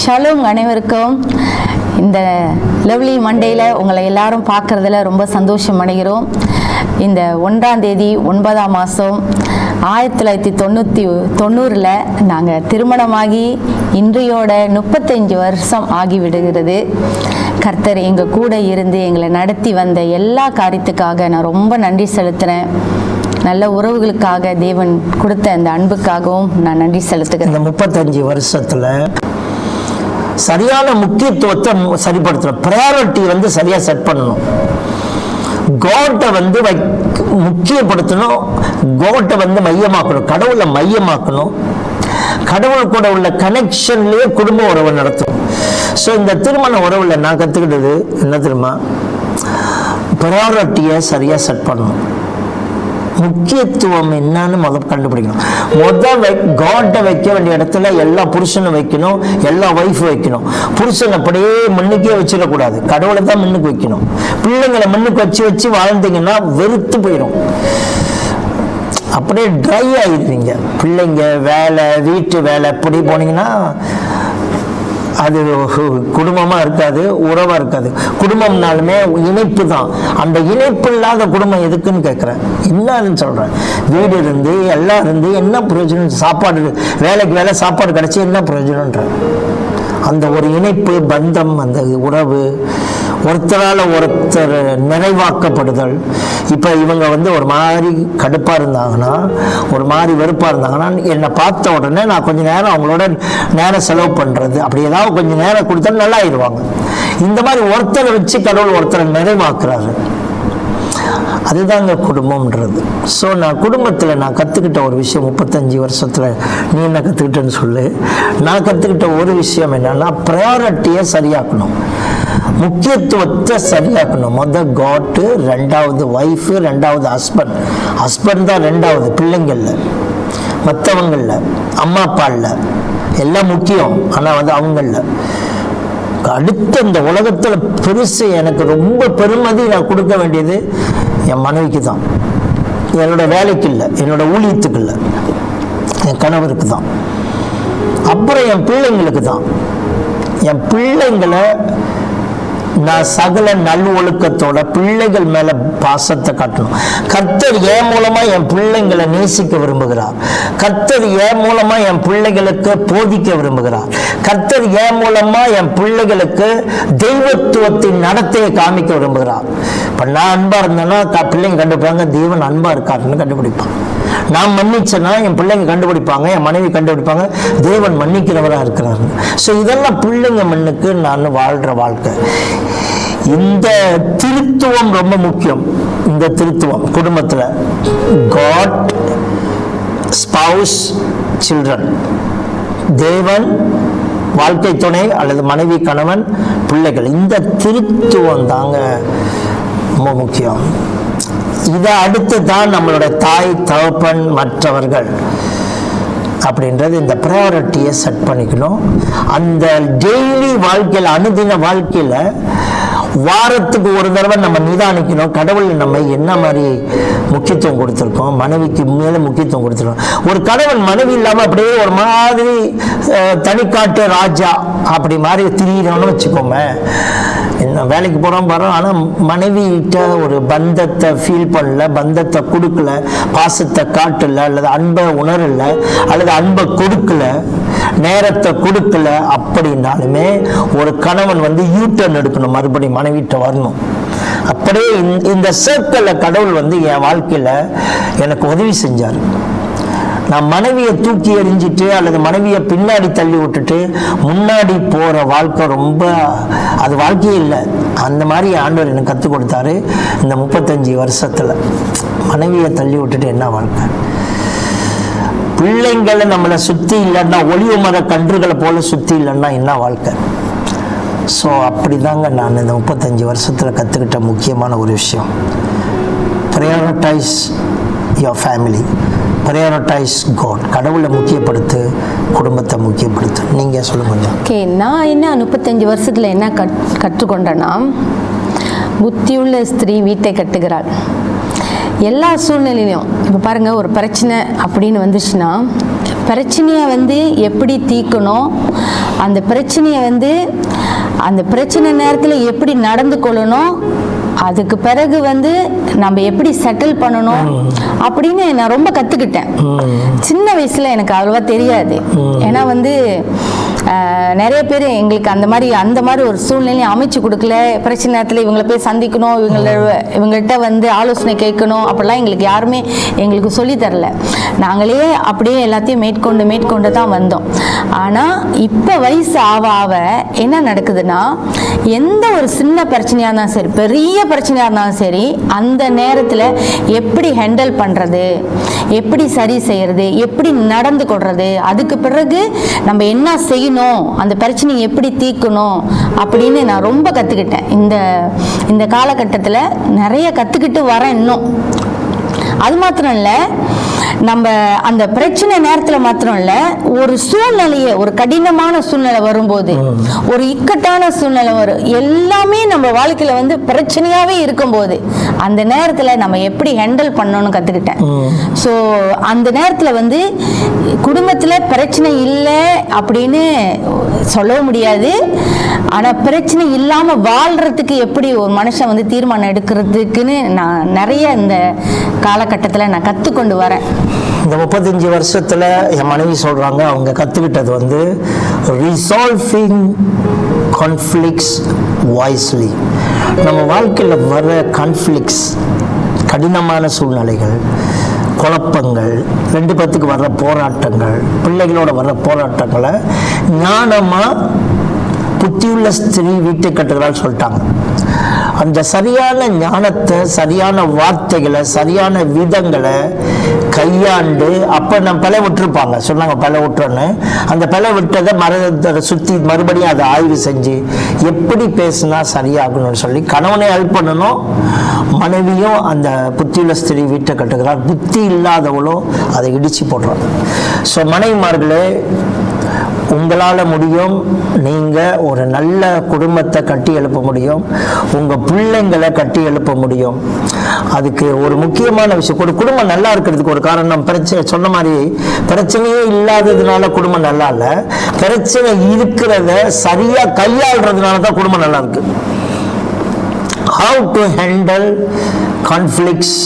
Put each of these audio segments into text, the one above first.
Shalom அனைவருக்கும் இந்த lovely மண்டேயில் உங்களை எல்லாரும் பார்க்குறதுல ரொம்ப சந்தோஷம் அடைகிறோம். இந்த ஒன்றாம் தேதி ஒன்பதாம் மாதம் ஆயிரத்தி தொள்ளாயிரத்தி தொண்ணூற்றி தொண்ணூறில் நாங்கள் திருமணமாகி இன்றையோட முப்பத்தஞ்சு வருஷம் ஆகிவிடுகிறது கர்த்தர் எங்கள் கூட இருந்து எங்களை நடத்தி வந்த எல்லா காரியத்துக்காக நான் ரொம்ப நன்றி செலுத்துகிறேன் நல்ல உறவுகளுக்காக தேவன் கொடுத்த அந்த அன்புக்காகவும் நான் நன்றி செலுத்துகிறேன். இந்த முப்பத்தஞ்சு வருஷத்தில் சரியான முக்கியத்துவத்தை சரிப்படுத்தணும். ப்ரையாரிட்டி வந்து சரியா செட் பண்ணணும். கோட்டை வந்து வைக்- முக்கியப்படுத்தணும். கோட்டை வந்து மையமாக்கணும். கடவுளை மையமாக்கணும். கடவுள் கூட உள்ள கனெக்ஷன்லயே குடும்ப உறவு நடத்தும் ஸோ இந்த திருமண உறவுல நான் கத்துக்கிட்டது என்ன தெரியுமா? ப்ரையாரிட்டியை சரியா செட் பண்ணணும். முக்கியத்துவம் என்னன்னு முதல் கண்டுபிடிக்கணும். முத வை காட்டை வைக்க வேண்டிய இடத்துல எல்லா புருஷனும் வைக்கணும் எல்லா ஒய்ஃப் வைக்கணும். புருஷன் அப்படியே முன்னுக்கே வச்சிடக்கூடாது. கடவுளை தான் முன்னுக்கு வைக்கணும். பிள்ளைங்களை முன்னுக்கு வச்சு வச்சு வாழ்ந்தீங்கன்னா வெறுத்து போயிடும் அப்படியே ட்ரை ஆயிடுவீங்க. பிள்ளைங்க வேலை வீட்டு வேலை இப்படி போனீங்கன்னா அது குடும்பமா இருக்காது உறவா இருக்காது. குடும்பம்னாலுமே இணைப்பு தான் அந்த இணைப்பு இல்லாத குடும்பம் எதுக்குன்னு கேட்குறேன் என்னன்னு சொல்றேன். வீடு இருந்து எல்லாம் இருந்து என்ன பிரயோஜனம்? சாப்பாடு வேலைக்கு வேலை சாப்பாடு கிடைச்சி என்ன பிரயோஜனன்ற அந்த ஒரு இணைப்பு பந்தம் அந்த உறவு ஒருத்தரால் ஒருத்தர் நிறைவாக்கப்படுதல். இப்போ இவங்க வந்து ஒரு மாதிரி கடுப்பாக இருந்தாங்கன்னா ஒரு மாதிரி வெறுப்பாக இருந்தாங்கன்னா என்னை பார்த்த உடனே நான் கொஞ்சம் நேரம் அவங்களோட நேரம் செலவு பண்ணுறது அப்படி ஏதாவது கொஞ்சம் நேரம் கொடுத்தா நல்லா ஆயிடுவாங்க இந்த மாதிரி ஒருத்தரை வச்சு கடவுள் ஒருத்தரை நிறைவாக்குறாரு. அதுதாங்க குடும்பம்ன்றது. ஸோ நான் குடும்பத்தில் நான் கற்றுக்கிட்ட ஒரு விஷயம் முப்பத்தஞ்சு வருஷத்தில் நீ என்ன கற்றுக்கிட்டேன்னு சொல்லு. நான் கற்றுக்கிட்ட ஒரு விஷயம் என்னென்னா ப்ரையாரிட்டியை சரியாக்கணும். முக்கியத்துவத்தை சரியாக்கணும். முத காட்டு ரெண்டாவது ஒய்ஃபு ரெண்டாவது ஹஸ்பண்ட் ஹஸ்பண்ட் தான் ரெண்டாவது பிள்ளைங்கள்ல மற்றவங்களில் அம்மா அப்பா இல்லை எல்லாம் முக்கியம் ஆனால் வந்து அவங்களில். அடுத்த இந்த உலகத்துல பெருசு எனக்கு ரொம்ப பெருமதி நான் கொடுக்க வேண்டியது என் மனைவிக்கு தான். என்னோட வேலைக்கு இல்லை என்னோட ஊழியத்துக்கு இல்லை என் கணவருக்கு தான். அப்புறம் என் பிள்ளைங்களுக்கு தான். என் பிள்ளைங்களை நான் சகல நல்லொழுக்கத்தோட பிள்ளைகள் மேல பாசத்தை காட்டணும். கர்த்தர் என் மூலமா என் பிள்ளைங்களை நேசிக்க விரும்புகிறார். கர்த்தர் என் மூலமா என் பிள்ளைகளுக்கு போதிக்க விரும்புகிறார். கர்த்தர் என் மூலமா என் பிள்ளைகளுக்கு தெய்வத்துவத்தின் நடத்தையை காமிக்க விரும்புகிறார். இப்ப நான் அன்பா இருந்தேன்னா பிள்ளைங்க கண்டுபிடிப்பாங்க தெய்வன் அன்பா இருக்காருன்னு கண்டுபிடிப்பான். நான் மன்னிச்சேன்னா என் பிள்ளைங்க கண்டுபிடிப்பாங்க என் மனைவி கண்டுபிடிப்பாங்க தேவன் மன்னிக்கிறவராக இருக்கிறாரு. ஸோ இதெல்லாம் பிள்ளைங்க மண்ணுக்கு நான் வாழ்கிற வாழ்க்கை. இந்த திருத்துவம் ரொம்ப முக்கியம். இந்த திருத்துவம் குடும்பத்தில். காட் ஸ்பவுஸ் சில்ட்ரன் தேவன் வாழ்க்கை துணை அல்லது மனைவி கணவன் பிள்ளைகள். இந்த திருத்துவம் தாங்க ரொம்ப முக்கியம். இதை அடுத்து தான் நம்மளோட தாய் தகப்பன் மற்றவர்கள் அப்படின்றது இந்த ப்ரையாரிட்டியை செட் பண்ணிக்கணும். அந்த டெய்லி வாழ்க்கையில் அனுதின வாழ்க்கையில் வாரத்துக்கு ஒரு தடவை நம்ம நிதானிக்கணும். கடவுள் நம்ம என்ன மாதிரி முக்கியத்துவம் கொடுத்துருக்கோம்? மனைவிக்கு மேலே முக்கியத்துவம் கொடுத்துருக்கோம். ஒரு கணவன் மனைவி இல்லாமல் அப்படியே ஒரு மாதிரி தனிக்காட்டு ராஜா அப்படி மாதிரி திரியிறோம்னு வச்சுக்கோமே வேலைக்கு போகிறோம் வரோம் ஆனால் மனைவிகிட்ட ஒரு பந்தத்தை ஃபீல் பண்ணல பந்தத்தை கொடுக்கல பாசத்தை காட்டல அல்லது அன்பை உணரல அல்லது அன்பை கொடுக்கல நேரத்தை கொடுக்கல அப்படின்னாலுமே ஒரு கணவன் வந்து யூட்டர்ன் எடுக்கணும் மறுபடியும் மனைவிட்ட வரணும். அப்படியே இந்த- இந்த சர்க்கிளில் கடவுள் வந்து என் வாழ்க்கையில் எனக்கு உதவி செஞ்சார். நான் மனைவியை தூக்கி எறிஞ்சிட்டு அல்லது மனைவியை பின்னாடி தள்ளி விட்டுட்டு முன்னாடி போகிற வாழ்க்கை ரொம்ப அது வாழ்க்கையே இல்லை. அந்த மாதிரி ஆண்டவர் எனக்கு கற்றுக் கொடுத்தாரு இந்த முப்பத்தஞ்சு வருஷத்தில். மனைவியை தள்ளி விட்டுட்டு என்ன வாழ்க்கை? பிள்ளைங்களை நம்மளை சுற்றி இல்லைன்னா ஒளிவு மர கன்றுகளை போல சுற்றி இல்லைன்னா என்ன வாழ்க்கை? ஸோ அப்படிதாங்க நான் இந்த முப்பத்தஞ்சு வருஷத்தில் கற்றுக்கிட்ட முக்கியமான ஒரு விஷயம். Prioritize your family prioritize God கடவுளை முக்கியப்படுத்து குடும்பத்தை முக்கியப்படுத்து. நீங்கள் சொல்லுங்க கொஞ்சம். ஓகே நான் என்ன முப்பத்தஞ்சு வருஷத்தில் என்ன கற் கற்றுக்கொண்டேன்னா புத்தியுள்ள ஸ்திரீ வீட்டை கட்டுகிறாள். எல்லா சூழ்நிலையிலும் இப்போ பாருங்கள் ஒரு பிரச்சனை அப்படின்னு வந்துச்சுன்னா பிரச்சனையை வந்து எப்படி தீர்க்கணும்? அந்த பிரச்சனையை வந்து அந்த பிரச்சனை நேரத்தில் எப்படி நடந்து கொள்ளணும்? அதுக்கு பிறகு வந்து நம்ம எப்படி செட்டில் பண்ணணும் அப்படின்னு நான் ரொம்ப கற்றுக்கிட்டேன் சின்ன வயசில் எனக்கு அவ்வளோவா தெரியாது. ஏன்னா வந்து நிறைய பேர் எங்களுக்கு அந்த மாதிரி அந்த மாதிரி ஒரு சூழ்நிலையை அமைச்சு கொடுக்கல. பிரச்சனை நேரத்தில் இவங்களை போய் சந்திக்கணும் இவங்கள இவங்கள்ட்ட வந்து ஆலோசனை கேட்கணும் அப்படிலாம் எங்களுக்கு யாருமே எங்களுக்கு சொல்லி தரல. நாங்களே அப்படியே எல்லாத்தையும் மேற்கொண்டு மேற்கொண்டு தான் வந்தோம். ஆனால் இப்போ வயசு ஆவ ஆவ என்ன நடக்குதுன்னா எந்த ஒரு சின்ன பிரச்சனையாக இருந்தாலும் சரி பெரிய பிரச்சனையாக இருந்தாலும் சரி அந்த நேரத்தில் எப்படி ஹேண்டில் பண்ணுறது எப்படி சரி செய்கிறது எப்படி நடந்து கொள்வது அதுக்கு பிறகு நம்ம என்ன செய்யணும் அந்த பிரச்சனையை எப்படி தீர்க்கணும் அப்படின்னு நான் ரொம்ப கற்றுக்கிட்டேன் இந்த இந்த காலகட்டத்தில் நிறைய கற்றுக்கிட்டு வரேன் இன்னும். அது மாத்திரம் இல்லை நம்ம அந்த பிரச்சனை நேரத்தில் மாத்திரம் இல்லை ஒரு சூழ்நிலையை ஒரு கடினமான சூழ்நிலை வரும்போது ஒரு இக்கட்டான சூழ்நிலை வரும். எல்லாமே நம்ம வாழ்க்கையில் வந்து பிரச்சனையாகவே இருக்கும்போது அந்த நேரத்தில் நம்ம எப்படி ஹேண்டில் பண்ணணும்னு கற்றுக்கிட்டேன் ஸோ அந்த நேரத்தில் வந்து குடும்பத்தில் பிரச்சனை இல்லை அப்படின்னு சொல்லவும் முடியாது. ஆனால் பிரச்சனை இல்லாமல் வாழ்கிறதுக்கு எப்படி ஒரு மனுஷன் வந்து தீர்மானம் எடுக்கிறதுக்குன்னு நான் நிறைய இந்த காலகட்டத்தில் நான் கற்றுக்கொண்டு வரேன். இந்த முப்பத்தஞ்சு வருஷத்தில் என் மனைவி சொல்கிறாங்க அவங்க கற்றுக்கிட்டது வந்து ரிசால்விங் கான்ஃப்ளிக்ஸ் வாய்ஸ்லி நம்ம வாழ்க்கையில் வர கான்ஃப்ளிக்ஸ் கடினமான சூழ்நிலைகள் குழப்பங்கள் ரெண்டு பேத்துக்கு வர்ற போராட்டங்கள் பிள்ளைகளோட வர்ற போராட்டங்களை ஞானமாக புத்தியுள்ள ஸ்திரீ வீட்டை கட்டுகிறாள் சொல்லிட்டாங்க. அந்த சரியான ஞானத்தை சரியான வார்த்தைகளை சரியான விதங்களை கையாண்டு அப்போ நம்ம பிழை விட்டுருப்பாங்க சொன்னாங்க பிழை விட்டுறோன்னு அந்த பிழை விட்டதை மரத்தை சுற்றி மறுபடியும் அதை ஆய்வு செஞ்சு எப்படி பேசினா சரியாகணும்னு சொல்லி கணவனை ஹெல்ப் பண்ணணும் மனைவியும் அந்த புத்தியுள்ள ஸ்திரீ வீட்டை கட்டுகிறார். புத்தி இல்லாதவளும் அதை இடிச்சு போடுறாங்க. ஸோ மனைவிமார்களே உங்களால் முடியும். நீங்கள் ஒரு நல்ல குடும்பத்தை கட்டி எழுப்ப முடியும். உங்கள் பிள்ளைங்களை கட்டி எழுப்ப முடியும். அதுக்கு ஒரு முக்கியமான விஷயம் ஒரு குடும்பம் நல்லா இருக்கிறதுக்கு ஒரு காரணம் பிரச்சனை சொன்ன மாதிரி பிரச்சனையே இல்லாததுனால குடும்பம் நல்லா இல்லை. பிரச்சனை இருக்கிறத சரியாக கையாளுறதுனால தான் குடும்பம் நல்லா இருக்கு. How to handle conflicts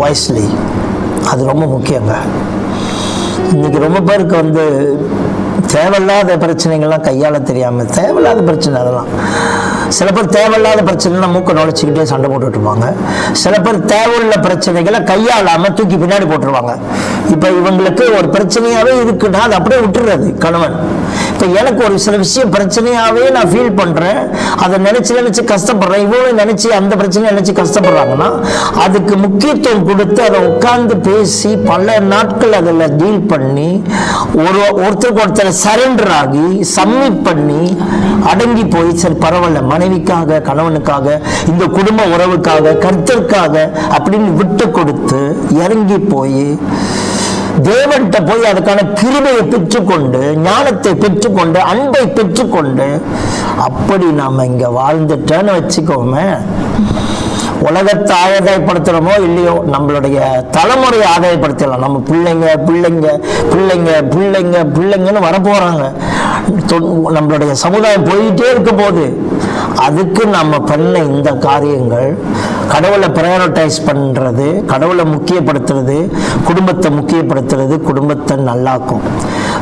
wisely அது ரொம்ப முக்கியங்க. இன்னைக்கு ரொம்ப பேருக்கு வந்து தேவையில்லாத பிரச்சனைகள்லாம் கையாள தெரியாமல் தேவையில்லாத பிரச்சனை அதெல்லாம். சில பேர் தேவையில்லாத பிரச்சனைலாம் மூக்க நுழைச்சிக்கிட்டே சண்டை போட்டுட்டு இருப்பாங்க. சில பேர் தேவையுள்ள பிரச்சனைகளை கையாளாமல் தூக்கி பின்னாடி போட்டுருவாங்க. இப்போ இவங்களுக்கு ஒரு பிரச்சனையாகவே இருக்குன்னா அதை அப்படியே விட்டுறது கணவன். இப்போ எனக்கு ஒரு சில விஷயம் பிரச்சனையாகவே நான் ஃபீல் பண்ணுறேன் அதை நினச்சி நினச்சி கஷ்டப்படுறேன். இவ்வளோ நினச்சி அந்த பிரச்சனையை நினச்சி கஷ்டப்படுறாங்கன்னா அதுக்கு முக்கியத்துவம் கொடுத்து அதை உட்கார்ந்து பேசி பல நாட்கள் அதில் டீல் பண்ணி ஒரு ஒருத்தருக்கு ஒருத்தர் சரண்டர் ஆகி சப்மிட் பண்ணி அடங்கி போய் சரி பரவாயில்ல மனைவிக்காக கணவனுக்காக இந்த குடும்ப உறவுக்காக கருத்திற்காக அப்படின்னு விட்டு கொடுத்து இறங்கி போய் தேவன்கிட்ட போய் அதுக்கான கிருபையை பெற்றுக்கொண்டு ஞானத்தை பெற்றுக்கொண்டு அன்பை பெற்றுக்கொண்டு அப்படி நாம இங்க வாழ்ந்துட்டேன்னு வச்சுக்கோமே. உலகத்தை ஆதாயப்படுத்துகிறோமோ இல்லையோ நம்மளுடைய தலைமுறையை ஆதாயப்படுத்தலாம் நம்ம பிள்ளைங்க பிள்ளைங்க பிள்ளைங்க பிள்ளைங்க பிள்ளைங்கன்னு வரப்போகிறாங்க நம்மளுடைய சமுதாயம் போயிட்டே இருக்க போது அதுக்கு நம்ம பண்ண இந்த காரியங்கள் கடவுளை ப்ரையாரிட்டைஸ் பண்ணுறது கடவுளை முக்கியப்படுத்துறது குடும்பத்தை முக்கியப்படுத்துறது குடும்பத்தை நல்லாக்கும்.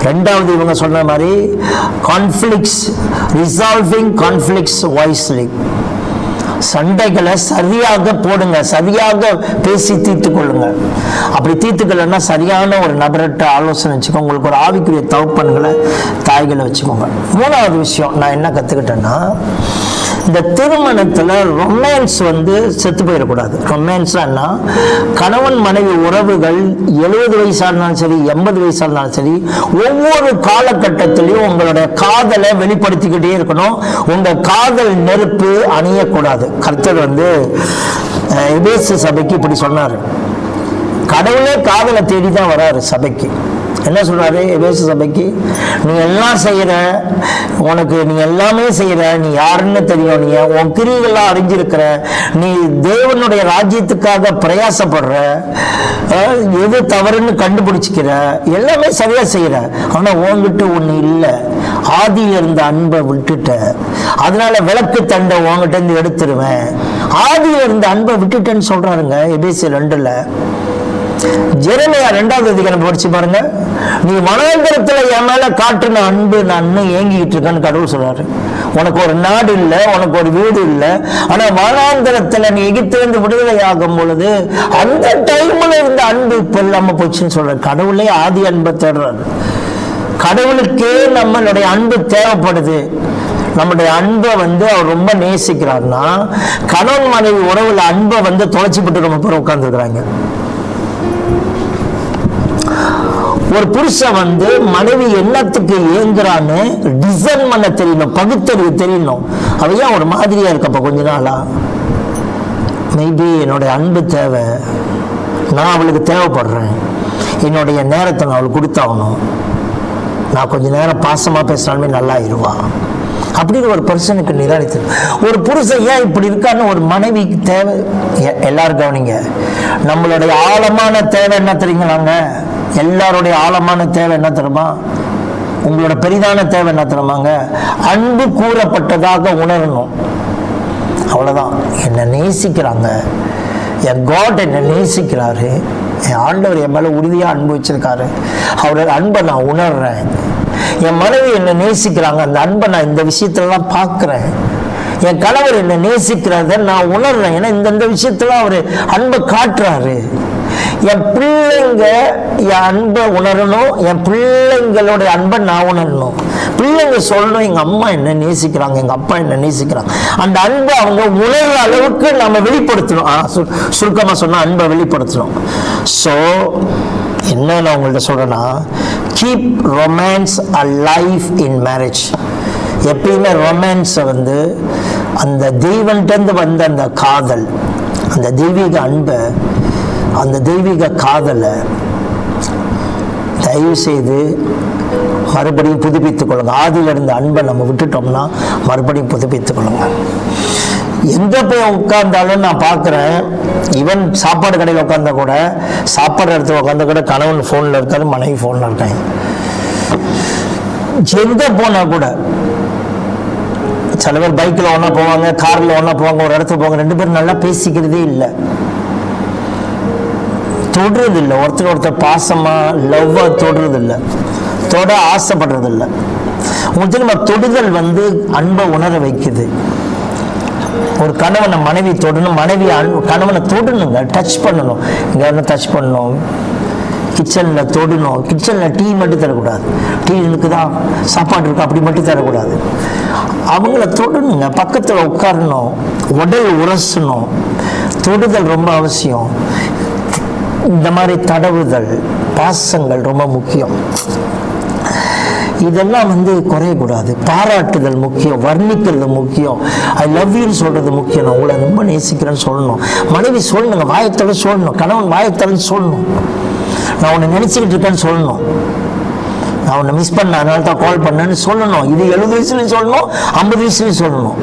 ரெண்டாவது இவங்க சொன்ன மாதிரி கான்ஃப்ளிக்ஸ் ரிசால்விங் கான்ஃப்ளிக்ஸ் வாய்ஸ்லி சண்டைகளை சரியாக போடுங்க சரியாக பேசி தீர்த்து கொள்ளுங்க. அப்படி தீர்த்துக்கலன்னா சரியான ஒரு நபர்கிட்ட ஆலோசனை வச்சுக்கோங்க. உங்களுக்கு ஒரு ஆவிக்குரிய தவப்பன்களை தாய்களை வச்சுக்கோங்க. மூணாவது விஷயம் நான் என்ன கற்றுக்கிட்டேன்னா இந்த திருமணத்தில் ரொமான்ஸ் வந்து செத்து போயிடக்கூடாது. ரொமான்ஸ்னா கணவன் மனைவி உறவுகள் எழுபது வயசாக இருந்தாலும் சரி எண்பது வயசாக இருந்தாலும் சரி ஒவ்வொரு காலகட்டத்திலையும் உங்களுடைய காதலை வெளிப்படுத்திக்கிட்டே இருக்கணும். உங்கள் காதல் நெருப்பு அணியக்கூடாது. கர்த்தர் வந்து எபேசு சபைக்கு இப்படி சொன்னார். கடவுளே காதலை தேடி தான் வராரு சபைக்கு. என்ன சொல்றாரு? எபேசு சபைக்கு நீ எல்லாம் செய்யற உனக்கு நீ எல்லாமே செய்யற நீ யாருன்னு தெரியும் நீ உன் கிரியெல்லாம் அறிஞ்சிருக்கிற நீ தேவனுடைய ராஜ்யத்துக்காக பிரயாசப்படுற எது தவறுன்னு கண்டுபிடிச்சிக்கிற எல்லாமே சரியா செய்யற. ஆனா உன்கிட்ட ஒண்ணு இல்லை. ஆதி இருந்த அன்பை விட்டுட்ட. அதனால விளக்கு தண்டை உங்ககிட்ட இருந்து எடுத்துருவேன். ஆதியில இருந்த அன்பை விட்டுட்டேன்னு சொல்றாருங்க எபேசி ரெண்டுல. ஜெரமையா ரெண்டாவது அதிகாரம் படிச்சு பாருங்க. நீ வனாந்திரத்துல என் மேல காட்டுன அன்பு நான் இன்னும் ஏங்கிட்டு இருக்கேன்னு கடவுள் சொல்றாரு. உனக்கு ஒரு நாடு இல்லை உனக்கு ஒரு வீடு இல்லை. ஆனா வனாந்திரத்துல நீ எகிப்திலிருந்து விடுதலை ஆகும் பொழுது அந்த டைம்ல இருந்த அன்பு இப்ப இல்லாம போச்சுன்னு சொல்ற கடவுளே ஆதி அன்பை தேடுறாரு. கடவுளுக்கே நம்மளுடைய அன்பு தேவைப்படுது. நம்முடைய அன்பை வந்து அவர் ரொம்ப நேசிக்கிறார்னா கணவன் மனைவி உறவுல அன்பை வந்து தொலைச்சிப்பட்டு ரொம்ப பேர் உட்காந்துருக்குறாங்க ஒரு புருஷன் வந்து மனைவி என்னத்துக்கு ஏங்குறான்னு டிசைன் பண்ண தெரியணும் பகுத்தறிவு தெரியணும். அவ ஏன் ஒரு மாதிரியா இருக்கப்ப கொஞ்ச நாளா? மேபி என்னுடைய அன்பு தேவை. நான் அவளுக்கு தேவைப்படுறேன். என்னுடைய நேரத்தை நான் அவளுக்கு கொடுத்தாகணும். நான் கொஞ்ச நேரம் பாசமா பேசினாலுமே நல்லா இருவா அப்படின்னு ஒரு பர்சனுக்கு நிதானித்து ஒரு புருஷன் ஏன் இப்படி இருக்கான்னு ஒரு மனைவிக்கு தேவை எ- எல்லாரும் கவனிங்க. நம்மளுடைய ஆழமான தேவை என்ன தெரியுங்களாங்க எல்லாருடைய ஆழமான தேவை என்ன தெரியுமா? உங்களோட பெரிதான தேவை என்ன தெரியுமாங்க அன்பு கூறப்பட்டதாக உணரணும். அவ்வளோதான் என்னை நேசிக்கிறாங்க. என் காட் என்னை நேசிக்கிறாரு. என் ஆண்டவர் என் மேலே உறுதியாக அன்பு வச்சிருக்காரு. அவரோட அன்பை நான் உணர்றேன். என் மனைவி என்னை நேசிக்கிறாங்க. அந்த அன்பை நான் இந்த விஷயத்துலலாம் பார்க்குறேன். என் கணவர் என்னை நேசிக்கிறத நான் உணர்றேன். ஏன்னா இந்தந்த விஷயத்துல அவர் அன்பை காட்டுறாரு. என் பிள்ளைங்க என் அன்பை உணரணும். என் பிள்ளைங்களுடைய அன்பை நான் உணரணும். பிள்ளைங்க சொல்லணும் எங்க அம்மா என்ன நேசிக்கிறாங்க. எங்க அப்பா என்ன நேசிக்கிறாங்க. அந்த அன்பை அவங்க உணர்ற அளவுக்கு நம்ம வெளிப்படுத்தணும். சுருக்கமாக சொன்னால் சுருக்கமா சொன்னா அன்பை வெளிப்படுத்தணும். ஸோ என்ன நான் உங்கள்கிட்ட சொல்றேன்னா keep romance a life in marriage எப்பயுமே ரொமான்ஸை வந்து அந்த தெய்வன்ட்டேருந்து வந்த அந்த காதல் அந்த தெய்வீக அன்பை அந்த தெய்வீக காதலை தயவு செய்து மறுபடியும் புதுப்பித்துக் கொள்ளுங்க ஆதியில இருந்த அன்பை நம்ம விட்டுட்டோம்னா மறுபடியும் புதுப்பித்துக் கொள்ளுங்க எந்த போய் உட்கார்ந்தாலும் நான் பார்க்குறேன். ஈவன் சாப்பாடு கடையில் உட்கார்ந்தா கூட சாப்பாடு இடத்துல உட்காந்த கூட கணவன் ஃபோனில் இருக்காரு மனைவி ஃபோனில் இருக்காங்க. எங்க போனா கூட சில பேர் பைக்கில் ஒன்றா போவாங்க காரில் ஒன்றா போவாங்க ஒரு இடத்துக்கு போவாங்க ரெண்டு பேரும் நல்லா பேசிக்கிறதே இல்லை. தொடுறது இல்லை. ஒருத்தர் ஒருத்தர் பாசமா லவ்வா தொடுறது இல்லை. தொட ஆசைப்படுறது இல்லை. உங்களுக்கு நம்ம தொடுதல் வந்து அன்பை உணர வைக்குது. ஒரு கணவனை மனைவி தொடணும் மனைவி கணவனை தொடணுங்க டச் பண்ணணும். இங்கே வந்து டச் பண்ணணும். கிச்சனில் தொடணும். கிச்சனில் டீ மட்டும் தரக்கூடாது. டீ இருக்குதா? சாப்பாடு இருக்கா? அப்படி மட்டும் தரக்கூடாது. அவங்கள தொடணுங்க. பக்கத்தில் உட்காரணும். உடல் உரசணும். தொடுதல் ரொம்ப அவசியம். இந்த மாதிரி தடவுதல் பாசங்கள் ரொம்ப முக்கியம். இதெல்லாம் வந்து குறையக்கூடாது. பாராட்டுதல் முக்கியம் வர்ணிக்கிறது முக்கியம். ஐ லவ் யூன்னு சொல்றது முக்கியம். நான் உங்களை ரொம்ப நேசிக்கிறேன்னு சொல்லணும். மனைவி சொல்லணுங்க வாயத்தோட சொல்லணும் கணவன் வாயத்தோட சொல்லணும். நான் உன்னை நினைச்சுக்கிட்டு இருக்கேன்னு சொல்லணும். நான் உன்னை மிஸ் பண்ண அதனால தான் கால் பண்ணேன்னு சொல்லணும். இது எழுபது வயசுலையும் சொல்லணும் ஐம்பது வயசுலையும் சொல்லணும்.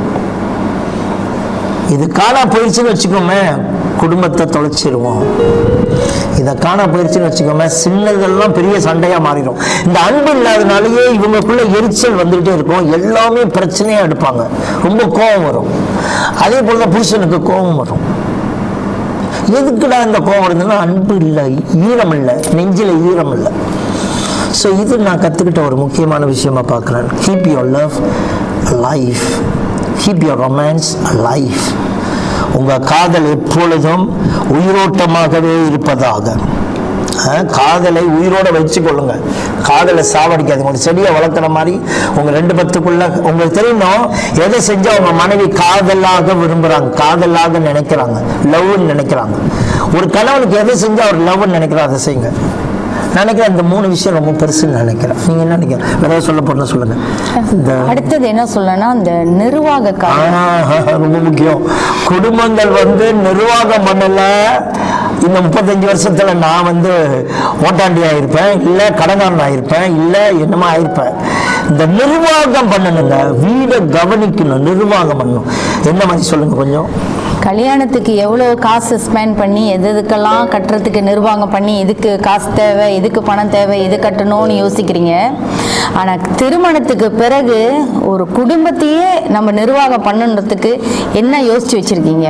இது காணா போயிடுச்சுன்னு வச்சுக்கோமே குடும்பத்தை தொலைச்சிருவோம். இதை காணா போயிடுச்சுன்னு வச்சுக்கோங்க சின்னதெல்லாம் பெரிய சண்டையா மாறிடும். இந்த அன்பு இல்லாதனாலேயே இவங்களுக்குள்ள எரிச்சல் வந்துகிட்டே இருக்கும். எல்லாமே பிரச்சனையா எடுப்பாங்க. ரொம்ப கோபம் வரும். அதே போல தான் புருஷனுக்கு கோபம் வரும். எதுக்குடா இந்த கோபம் வருதுன்னா அன்பு இல்லை ஈரம் இல்லை நெஞ்சில் ஈரம் இல்லை. ஸோ இது நான் கற்றுக்கிட்ட ஒரு முக்கியமான விஷயமா பார்க்குறேன். Keep your love life keep your romance life உங்கள் காதல் எப்பொழுதும் உயிரோட்டமாகவே இருப்பதாக. அஹ், காதலை உயிரோட வச்சுக்கொள்ளுங்க. காதலை சாவடிக்காது ஒரு செடியை வளர்க்குற மாதிரி உங்கள் ரெண்டு பத்துக்குள்ள உங்களுக்கு தெரியணும் எதை செஞ்சால் உங்கள் மனைவி காதலாக விரும்புகிறாங்க காதலாக நினைக்கிறாங்க. லவ்னு நினைக்கிறாங்க. ஒரு கணவனுக்கு எதை செஞ்சால் அவர் லவ்னு நினைக்கிறார்? அதை செய்யுங்க. நினைக்கிறேன் இந்த மூணு விஷயம் ரொம்ப பெருசுன்னு நினைக்கிறேன். நீங்க என்ன நினைக்கிறேன் வேற சொல்ல போறேன்னு சொல்லுங்க. இந்த அடுத்தது என்ன சொல்லணும்னா இந்த நிர்வாக ரொம்ப முக்கியம். குடும்பங்கள் வந்து நிர்வாகம் பண்ணல இந்த முப்பத்தஞ்சு வருஷத்துல நான் வந்து ஓட்டாண்டி ஆயிருப்பேன் இல்லை கடங்காரன் ஆயிருப்பேன். இல்லை என்னமா ஆயிருப்பேன். இந்த நிர்வாகம் பண்ணணுங்க. வீடை கவனிக்கணும். நிர்வாகம் பண்ணணும். என்ன மாதிரி சொல்லுங்க கொஞ்சம். கல்யாணத்துக்கு எவ்வளோ காசு ஸ்பெண்ட் பண்ணி எது எதுக்கெல்லாம் கட்டுறதுக்கு நிர்வாகம் பண்ணி இதுக்கு காசு தேவை இதுக்கு பணம் தேவை இது கட்டணும்னு யோசிக்கிறீங்க. ஆனால் திருமணத்துக்கு பிறகு ஒரு குடும்பத்தையே நம்ம நிர்வாகம் பண்ணுன்றதுக்கு என்ன யோசிச்சு வச்சுருக்கீங்க?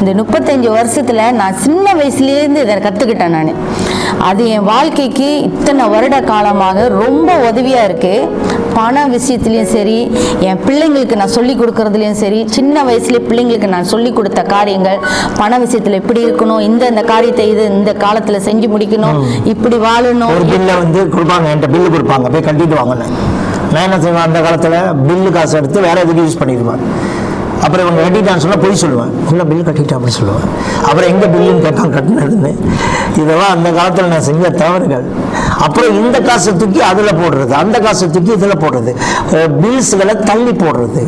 இந்த முப்பத்தஞ்சு வருஷத்தில் நான் சின்ன வயசுலேருந்து இதை கற்றுக்கிட்டேன் நான். அது என் வாழ்க்கைக்கு இத்தனை வருட காலமாக ரொம்ப உதவியாக இருக்குது பண விஷயத்துலையும் சரி என் பிள்ளைங்களுக்கு நான் சொல்லி கொடுக்கறதுலையும் சரி சின்ன வயசுலேயே பிள்ளைங்களுக்கு நான் சொல்லி கொடுத்த காரியங்கள் பண விஷயத்தில் இப்படி இருக்கணும் இந்த இந்த காரியத்தை இது இந்த காலத்தில் செஞ்சு முடிக்கணும் இப்படி வாழணும். ஒரு பில்லை வந்து கொடுப்பாங்க என்கிட்ட பில்லு கொடுப்பாங்க போய் கட்டிட்டு நான் என்ன செய்வேன் அந்த காலத்தில் பில்லு காசு எடுத்து வேற எதுக்கு யூஸ் பண்ணிடுவேன். அப்புறம் இவங்க கட்டிட்டான்னு சொன்னால் பொய் சொல்லுவேன். இல்லை பில்லு கட்டிட்டேன் அப்படின்னு சொல்லுவேன். அப்புறம் எங்கே பில்லுன்னு கேட்டான் கட்டினதுன்னு. இதெல்லாம் அந்த காலத்தில் நான் செஞ்ச தவறுகள். அப்புறம் இந்த காசை தூக்கி அதில் போடுறது அந்த காசை தூக்கி இதில் போடுறது பில்ஸுகளை தள்ளி போடுறது.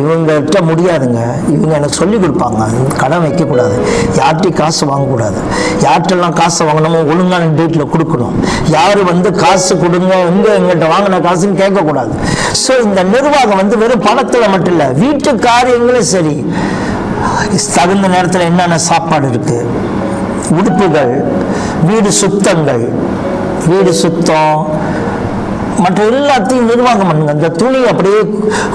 இவங்ககிட்ட முடியாதுங்க. இவங்க எனக்கு சொல்லி கொடுப்பாங்க. கடன் வைக்கக்கூடாது. யார்கிட்டையும் காசு வாங்கக்கூடாது. யார்கிட்டலாம் காசு வாங்கணுமோ ஒழுங்கான டேட்டில் கொடுக்கணும். யார் வந்து காசு கொடுங்க எங்கே எங்கள்கிட்ட வாங்கின காசுன்னு கேட்கக்கூடாது. ஸோ இந்த நிர்வாகம் வந்து வெறும் பணத்தில் மட்டும் இல்லை வீட்டு காரியங்களும் சரி. தகுந்த நேரத்தில் என்னென்ன சாப்பாடு இருக்குது உடுப்புகள் வீடு சுத்தங்கள் வீடு சுத்தம் மற்ற எல்லாத்தையும் நிர்வாகம் பண்ணுங்க. இந்த துணி அப்படியே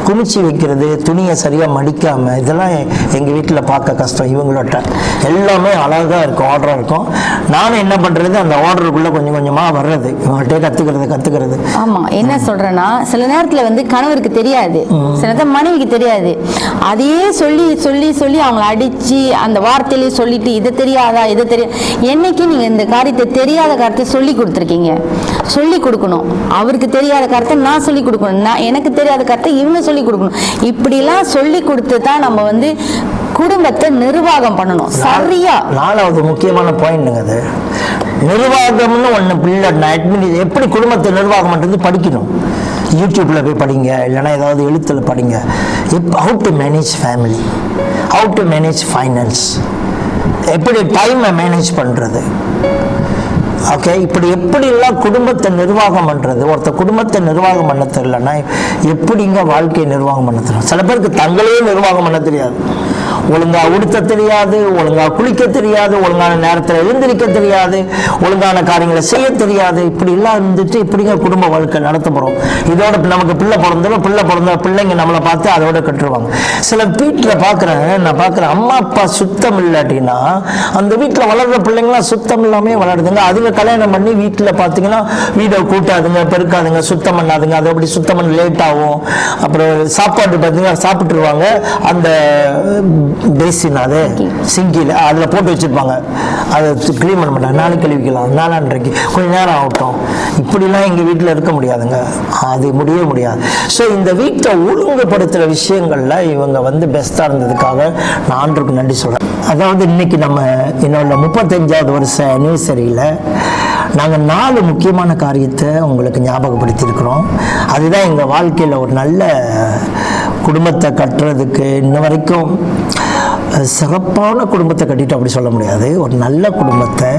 குமிச்சு வைக்கிறது துணியை சரியாக மடிக்காம இதெல்லாம் எ- எங்க வீட்டில் பார்க்க கஷ்டம். இவங்களோட எல்லாமே அழகா இருக்கும் ஆர்டராக இருக்கும். நானும் என்ன பண்றது அந்த ஆர்டருக்குள்ள கொஞ்சம் கொஞ்சமா வர்றது. இவங்கள்ட்டே கத்துக்கிறது கத்துக்கிறது. ஆமா. என்ன சொல்றேன்னா சில நேரத்துல வந்து கணவருக்கு தெரியாது. சில நேரத்துல மனைவிக்கு தெரியாது. அதையே சொல்லி சொல்லி சொல்லி அவங்கள அடிச்சு அந்த வார்த்தையிலேயே சொல்லிட்டு இது தெரியாதா இது தெரியா என்னைக்கு நீங்க இந்த காரியத்தை தெரியாத காரியத்தை சொல்லி கொடுத்துருக்கீங்க? சொல்லி கொடுக்கணும். அவருக்கு தெரியாத காரியத்தை நான் சொல்லி கொடுக்கணும். நான் எனக்கு தெரியாத காரியத்தை இவங்க சொல்லி கொடுக்கணும். இப்படிலாம் சொல்லி கொடுத்து தான் நம்ம வந்து குடும்பத்தை நிர்வாகம் பண்ணணும். சரியா? நாலாவது முக்கியமான பாயிண்ட்டுங்க அது. நிர்வாகம்னு ஒன்று பிள்ளை admin எப்படி குடும்பத்தை நிர்வாகம் பண்ணுறது படிக்கணும். யூடியூப்பில் போய் படிங்க இல்லைன்னா ஏதாவது எழுத்தில் படிங்க. இப்போ how to manage family how to manage finance எப்படி டைமை மேனேஜ் பண்ணுறது ஓகே இப்படி எப்படிலாம் குடும்பத்தை நிர்வாகம் பண்ணுறது ஒருத்த குடும்பத்தை நிர்வாகம் பண்ண தெரியலன்னா எப்படிங்க வாழ்க்கையை நிர்வாகம் பண்ண தெரியும்? சில பேருக்கு தங்களையே நிர்வாகம் பண்ண தெரியாது. ஒழுங்கா உடுத்த தெரியாது ஒழுங்கா குளிக்க தெரியாது ஒழுங்கான நேரத்தில் எழுந்திருக்க தெரியாது ஒழுங்கான காரியங்களை செய்ய தெரியாது. இப்படி எல்லாம் இருந்துட்டு இப்படிங்க குடும்ப வாழ்க்கை நடத்த போகிறோம் இதோட நமக்கு பிள்ளை பிறந்தாலும் பிள்ளை பிறந்த பிள்ளைங்க நம்மளை பார்த்து அதோட கட்டுருவாங்க. சில வீட்டில் பார்க்குறேன் நான் பார்க்குறேன் அம்மா அப்பா சுத்தம் இல்லாட்டினா அந்த வீட்டில் வளர்ற பிள்ளைங்களாம் சுத்தம் இல்லாமே வளருதுங்க. அதுங்க கல்யாணம் பண்ணி வீட்டில் பார்த்தீங்கன்னா வீடை கூட்டாதுங்க பெருக்காதுங்க சுத்தம் பண்ணாதுங்க. அதை அப்படி சுத்தம் பண்ண லேட் ஆகும். அப்புறம் சாப்பாடு பார்த்தீங்கன்னா சாப்பிட்டுருவாங்க. அந்த பேசின் அது சிங்கியில் அதில் போட்டு வச்சுருப்பாங்க. அதை க்ளீன் பண்ண மாட்டாங்க. நாளைக்கு கழுவிக்கலாம் நாளான்றைக்கு கொஞ்ச நேரம் ஆகட்டும். இப்படிலாம் எங்கள் வீட்டில் இருக்க முடியாதுங்க. அது முடியவே முடியாது. ஸோ இந்த வீட்டை ஒழுங்குபடுத்துகிற விஷயங்களில் இவங்க வந்து பெஸ்ட்டாக இருந்ததுக்காக நான் ஆண்டுக்கு நன்றி சொல்கிறேன் அதாவது இன்னைக்கு நம்ம என்னோட முப்பத்தஞ்சாவது வருஷ அனிவர்சரியில் நாங்கள் நாலு முக்கியமான காரியத்தை உங்களுக்கு ஞாபகப்படுத்தியிருக்கிறோம். அதுதான் எங்கள் வாழ்க்கையில் ஒரு நல்ல குடும்பத்தை கட்டுறதுக்கு இன்ன வரைக்கும் சிறப்பான குடும்பத்தை கட்டிட்டு அப்படி சொல்ல முடியாது. ஒரு நல்ல குடும்பத்தை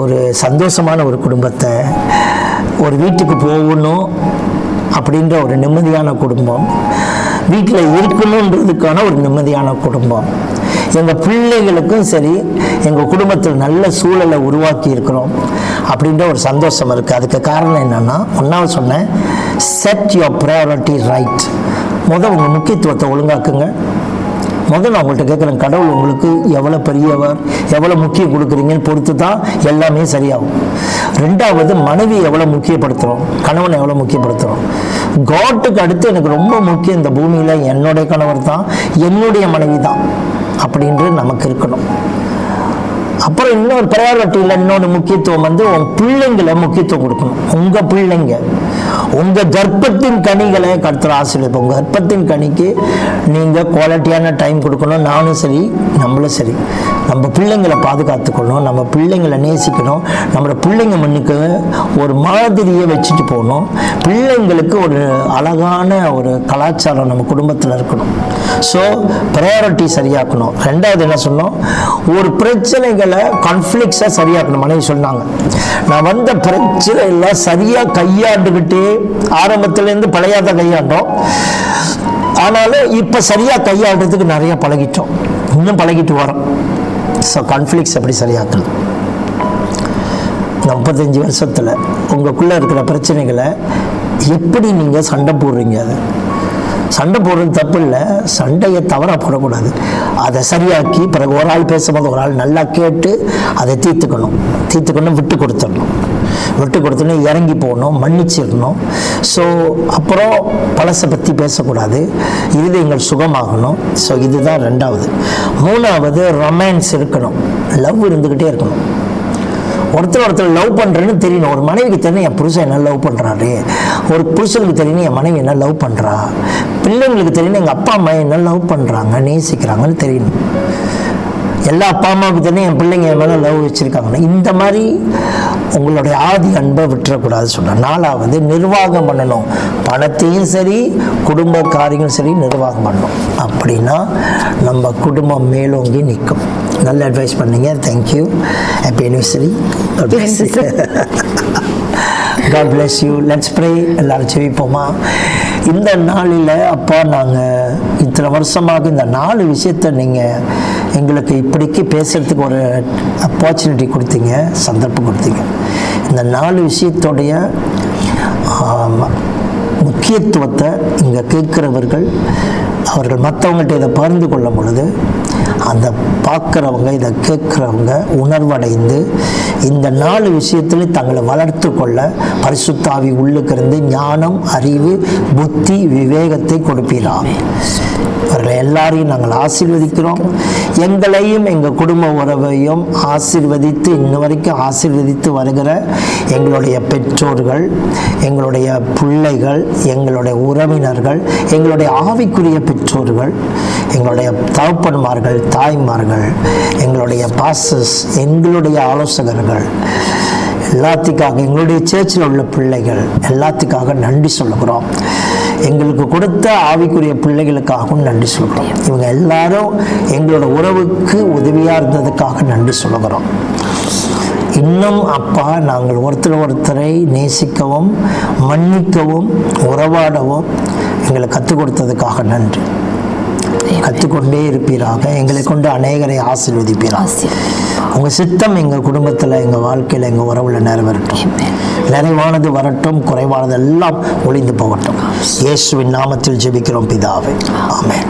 ஒரு சந்தோஷமான ஒரு குடும்பத்தை ஒரு வீட்டுக்கு போகணும் அப்படின்ற ஒரு நிம்மதியான குடும்பம் வீட்டில் இருக்கணுன்றதுக்கான ஒரு நிம்மதியான குடும்பம். எங்கள் பிள்ளைகளுக்கும் சரி எங்கள் குடும்பத்தில் நல்ல சூழலை உருவாக்கி இருக்கிறோம் அப்படின்ற ஒரு சந்தோஷம் இருக்குது அதுக்கு காரணம் என்னென்னா ஒன்றாவது சொன்னேன் செட் யுவர் ப்ரையாரிட்டி ரைட் முதல் உங்கள் முக்கியத்துவத்தை ஒழுங்காக்குங்க. முதல்ல நான் உங்கள்கிட்ட கேட்குறேன் கடவுள் உங்களுக்கு எவ்வளோ பெரியவர் எவ்வளோ முக்கியம் கொடுக்குறீங்கன்னு பொறுத்து தான் எல்லாமே சரியாகும். ரெண்டாவது மனைவி எவ்வளோ முக்கியப்படுத்துகிறோம் கணவனை எவ்வளோ முக்கியப்படுத்துகிறோம் காட்டுக்கு அடுத்து எனக்கு ரொம்ப முக்கியம் இந்த பூமியில் என்னுடைய கணவர் தான் என்னுடைய மனைவி தான் அப்படின்றது நமக்கு இருக்கணும். அப்புறம் இன்னொரு ப்ரையாரிட்டியில் இன்னொரு முக்கியத்துவம் வந்து உன் பிள்ளைங்களை முக்கியத்துவம் கொடுக்கணும். உங்கள் பிள்ளைங்க. உங்கள் கர்ப்பத்தின் கனிகளை கருத்துற ஆசிரியர் உங்கள் கர்ப்பத்தின் கனிக்கு நீங்கள் குவாலிட்டியான டைம் கொடுக்கணும். நானும் சரி நம்மளும் சரி. நம்ம பிள்ளைங்களை பாதுகாத்துக்கணும். நம்ம பிள்ளைங்களை நேசிக்கணும். நம்மளோட பிள்ளைங்க முன்னுக்கு ஒரு மாதிரியை வச்சுட்டு போகணும். பிள்ளைங்களுக்கு ஒரு அழகான ஒரு கலாச்சாரம் நம்ம குடும்பத்தில் இருக்கணும். ஸோ ப்ரையாரிட்டி சரியாக்கணும். ரெண்டாவது என்ன சொன்னோம்? ஒரு பிரச்சனைகளை கான்ஃப்ளிக்ஸை சரியாக்கணும். மனைவி சொன்னாங்க. நான் வந்த பிரச்சனை எல்லாம் சரியாக கையாண்டுக்கிட்டே ஆரம்பத்துலேருந்து பழையாத கையாண்டோம். ஆனாலும் இப்போ சரியாக கையாடுறதுக்கு நிறைய பழகிட்டோம். இன்னும் பழகிட்டு வரோம். ஸோ கான்ஃப்ளிக்ஸ் எப்படி சரியாக்கணும்? முப்பத்தஞ்சு வருஷத்தில் உங்களுக்குள்ளே இருக்கிற பிரச்சனைகளை எப்படி நீங்கள் சண்டை போடுறீங்க அதை? சண்டை போடுறது தப்பு இல்லை சண்டையை தவறாக போடக்கூடாது. அதை சரியாக்கி பிறகு ஒரு ஆள் பேசும்போது ஒரு ஆள் நல்லா கேட்டு அதை தீர்த்துக்கணும். தீர்த்துக்கணும் விட்டு கொடுத்துடணும். விட்டு கொடுத்தோன்னே இறங்கி போகணும் மன்னிச்சிடணும். ஸோ அப்புறம் பழசை பற்றி பேசக்கூடாது. இருதயங்கள் சுகமாகணும். ஸோ இதுதான் ரெண்டாவது. மூணாவது ரொமான்ஸ் இருக்கணும். லவ் இருந்துக்கிட்டே இருக்கணும். ஒருத்தர் ஒருத்தர் லவ் பண்ணுறேன்னு தெரியணும். ஒரு மனைவிக்கு தெரியணும் என் புருஷன் என்ன லவ் பண்ணுறாரு ஒரு புருஷனுக்கு தெரியணும் என் மனைவி என்ன லவ் பண்ணுறா பிள்ளைங்களுக்கு தெரியணும் எங்கள் அப்பா அம்மா என்ன லவ் பண்ணுறாங்க நேசிக்கிறாங்கன்னு தெரியணும். எல்லா அப்பா அம்மாவுக்கு தெரியும் என் பிள்ளைங்க என் மேலே லவ் வச்சுருக்காங்கன்னு இந்த மாதிரி உங்களுடைய ஆதி அன்பை விட்டுறக்கூடாது சொன்னேன் நாலாவது நிர்வாகம் பண்ணணும். பணத்தையும் சரி குடும்ப காரியங்களும் சரி நிர்வாகம் பண்ணணும். அப்படின்னா நம்ம குடும்பம் மேலோங்கி நிற்கும். நல்ல அட்வைஸ் பண்ணீங்க. Thank you happy anniversary God bless you let's pray எல்லாரும் செவிப்போமா இந்த நாளில் அப்பா நாங்கள் இத்தனை வருஷமாக இந்த நாலு விஷயத்தை நீங்கள் எங்களுக்கு இப்படிக்கு பேசுகிறதுக்கு ஒரு ஆப்பர்ச்சுனிட்டி கொடுத்தீங்க சந்தர்ப்பம் கொடுத்தீங்க. இந்த நாலு விஷயத்தோடைய முக்கியத்துவத்தை இங்கே கேட்குறவர்கள் அவர்கள் மற்றவங்கள்ட்ட இதை பகிர்ந்து கொள்ளும் பொழுது அந்த பார்க்குறவங்க இதை கேட்குறவங்க உணர்வடைந்து இந்த நாலு விஷயத்தில் தங்களை வளர்த்து கொள்ள பரிசுத்தாவி உள்ளுக்கிருந்து ஞானம் அறிவு புத்தி விவேகத்தை கொடுப்பீராக. அவர்களை எல்லாரையும் நாங்கள் ஆசீர்வதிக்கிறோம். எங்களையும் எங்கள் குடும்ப உறவையும் ஆசிர்வதித்து இன்ன வரைக்கும் ஆசீர்வதித்து வருகிற எங்களுடைய பெற்றோர்கள் எங்களுடைய பிள்ளைகள் எங்களுடைய உறவினர்கள் எங்களுடைய ஆவிக்குரிய பெற்றோர்கள் எங்களுடைய தகப்பன்மார்கள் தாய்மார்கள் எங்களுடைய பாசஸ் எங்களுடைய ஆலோசகர்கள் எல்லாத்துக்காக எங்களுடைய சேர்ச்சில் உள்ள பிள்ளைகள் எல்லாத்துக்காக நன்றி சொல்லுகிறோம். எங்களுக்கு கொடுத்த ஆவிக்குரிய பிள்ளைகளுக்காகவும் நன்றி சொல்கிறோம் இவங்க எல்லாரும் எங்களோட உறவுக்கு உதவியாக இருந்ததுக்காக நன்றி சொல்லுகிறோம். இன்னும் அப்பா நாங்கள் ஒருத்தர் ஒருத்தரை நேசிக்கவும் மன்னிக்கவும் உறவாடவும் எங்களுக்கு கற்றுக் கொடுத்ததுக்காக நன்றி. கற்றுக்கொண்டே இருப்பீராக. எங்களை கொண்டு அநேகரை ஆசீர்வதிப்பீராக. உங்கள் சித்தம் எங்கள் குடும்பத்தில் எங்கள் வாழ்க்கையில் எங்கள் உறவில் நிறைவேறட்டும். நிறைவானது வரட்டும் குறைவானது எல்லாம் ஒளிந்து போகட்டும். இயேசுவின் நாமத்தில் ஜெபிக்கிறோம் பிதாவே. ஆமென்.